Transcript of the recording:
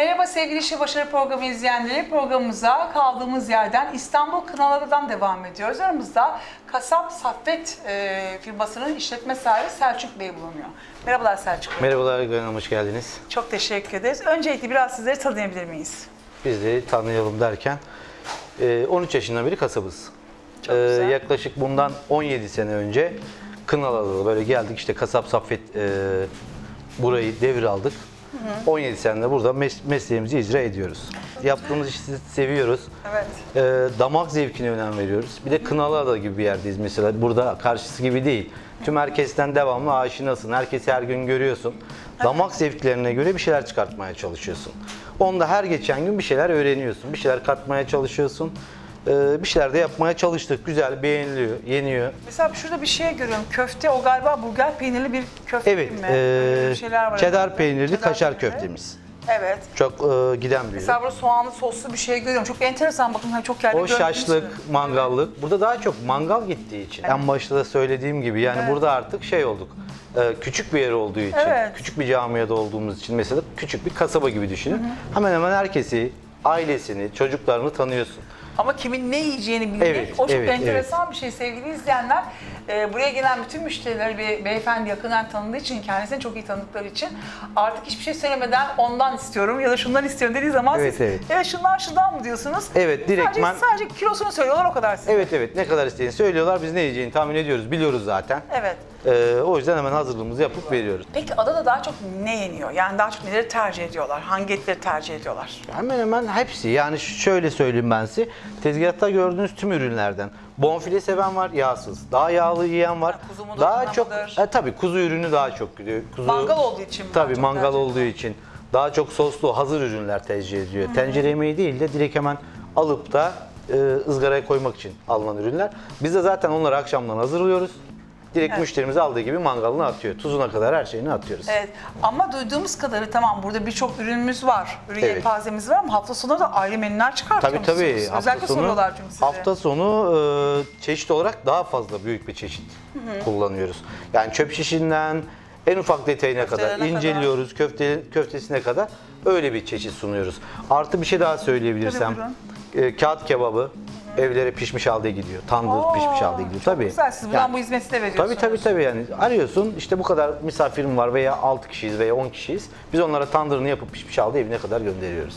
Merhaba sevgili İşe Başarı Programı izleyenleri. Programımıza kaldığımız yerden İstanbul Kınalı'dan devam ediyoruz. Aramızda Kasap Saffet e, firmasının işletme sahibi Selçuk Bey bulunuyor. Merhabalar Selçuk Bey. Merhabalar Hanım, hoş geldiniz. Çok teşekkür ederiz. Öncelikle biraz sizleri tanıyabilir miyiz? Biz de tanıyalım derken e, 13 yaşından beri kasabız. Çok güzel. Yaklaşık bundan 17 sene önce Kınalı'da böyle geldik işte kasap Saffet e, burayı devraldık. 17 senedir burada mes- mesleğimizi icra ediyoruz. Yaptığımız işi seviyoruz. Evet. E, damak zevkine önem veriyoruz. Bir de Kınalıada gibi bir yerdeyiz mesela. Burada karşısı gibi değil. Tüm herkesten devamlı aşinasın. Herkesi her gün görüyorsun. Damak zevklerine göre bir şeyler çıkartmaya çalışıyorsun. Onda her geçen gün bir şeyler öğreniyorsun. Bir şeyler katmaya çalışıyorsun. E, bir şeyler de yapmaya çalıştık. Güzel, beğeniliyor, yeniyor. Mesela şurada bir şey görüyorum. Köfte o galiba bulgar peynirli bir köfte Evet, mi? e, Öyle bir şeyler var cheddar herhalde. peynirli Cheddar kaşar peynirli. köftemiz. Evet. Çok e, giden bir ürün. Mesela burada soğanlı soslu bir şey görüyorum. Çok enteresan bakın hani çok yerde O görmüşsünüz. şaşlık, mangallık. Burada daha çok mangal gittiği için. En başta da söylediğim gibi yani burada artık şey olduk. e, Küçük bir yer olduğu için, Evet. küçük bir camiada olduğumuz için mesela küçük bir kasaba gibi düşünün. Hemen hemen herkesi, ailesini, çocuklarını tanıyorsun. Ama kimin ne yiyeceğini bilmek Evet, o çok evet, enteresan bir şey sevgili izleyenler. Ee, buraya gelen bütün müşterileri bir beyefendi yakından tanıdığı için, kendisini çok iyi tanıdıkları için artık hiçbir şey söylemeden ondan istiyorum ya da şundan istiyorum dediği zaman Evet, siz evet. evet şundan şundan mı diyorsunuz? Evet, direktmen- Sadece, sadece kilosunu söylüyorlar o kadar size. Evet evet ne kadar istediğini söylüyorlar. Biz ne yiyeceğini tahmin ediyoruz, biliyoruz zaten. Evet. E, o yüzden hemen hazırlığımızı yapıp veriyoruz. Peki adada daha çok ne yeniyor? Yani daha çok neleri tercih ediyorlar? Hangi etleri tercih ediyorlar? Hemen hemen hepsi. Yani şöyle söyleyeyim ben size. Tezgahta gördüğünüz tüm ürünlerden. Bonfile seven var, yağsız. Daha yağlı yiyen var. Ha, kuzu daha çok mıdır? e, tabii kuzu ürünü daha çok gidiyor. Kuzu, Mangal olduğu için mi Tabii mangal tercih olduğu için. Daha çok soslu, hazır ürünler tercih ediyor. Tencere yemeği değil de direkt hemen alıp da e, ızgaraya koymak için alınan ürünler. Biz de zaten onları akşamdan hazırlıyoruz. Direkt Evet. müşterimiz aldığı gibi mangalına atıyor. Tuzuna kadar her şeyini atıyoruz. Evet ama duyduğumuz kadarıyla tamam burada birçok ürünümüz var. Ürün Evet. yelpazemiz var ama hafta sonu da ayrı menüler Tabii çıkartıyorsunuz. tabii. Özellikle soruyorlar çünkü size. Hafta sonu e, çeşit olarak daha fazla büyük bir çeşit kullanıyoruz. Yani çöp şişinden en ufak detayına kadar Köftelerine inceliyoruz, köfte köftesine kadar öyle bir çeşit sunuyoruz. Artı bir şey daha söyleyebilirsem. Tabii, e, kağıt kebabı evlere pişmiş halde gidiyor. Tandır Oo, pişmiş halde gidiyor. Tabii. güzel. Siz buradan bu hizmeti de veriyorsunuz. Tabii tabii tabii yani arıyorsun işte bu kadar misafirim var veya 6 kişiyiz veya 10 kişiyiz. Biz onlara tandırını yapıp pişmiş halde evine kadar gönderiyoruz.